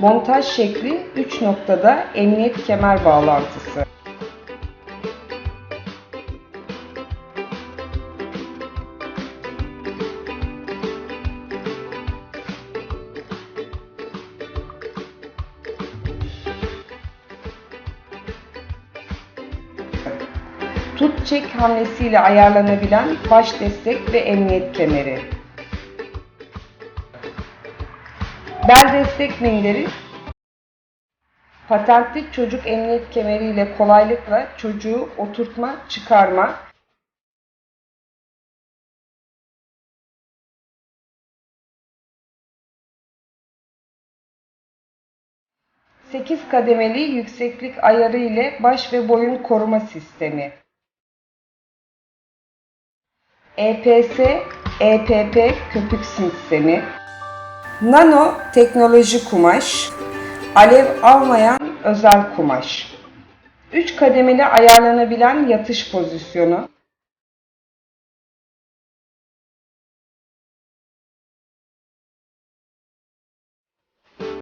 Montaj şekli 3 noktada emniyet kemer bağlantısı. Tut çek hamlesiyle ayarlanabilen baş destek ve emniyet kemeri. Bel destek minderi patentli çocuk emniyet kemeriyle kolaylıkla çocuğu oturtma, çıkarma, Sekiz kademeli yükseklik ayarı ile baş ve boyun koruma sistemi. EPS, EPP köpük sistemi. Nano teknoloji kumaş, alev almayan özel kumaş. 3 kademeli ayarlanabilen yatış pozisyonu,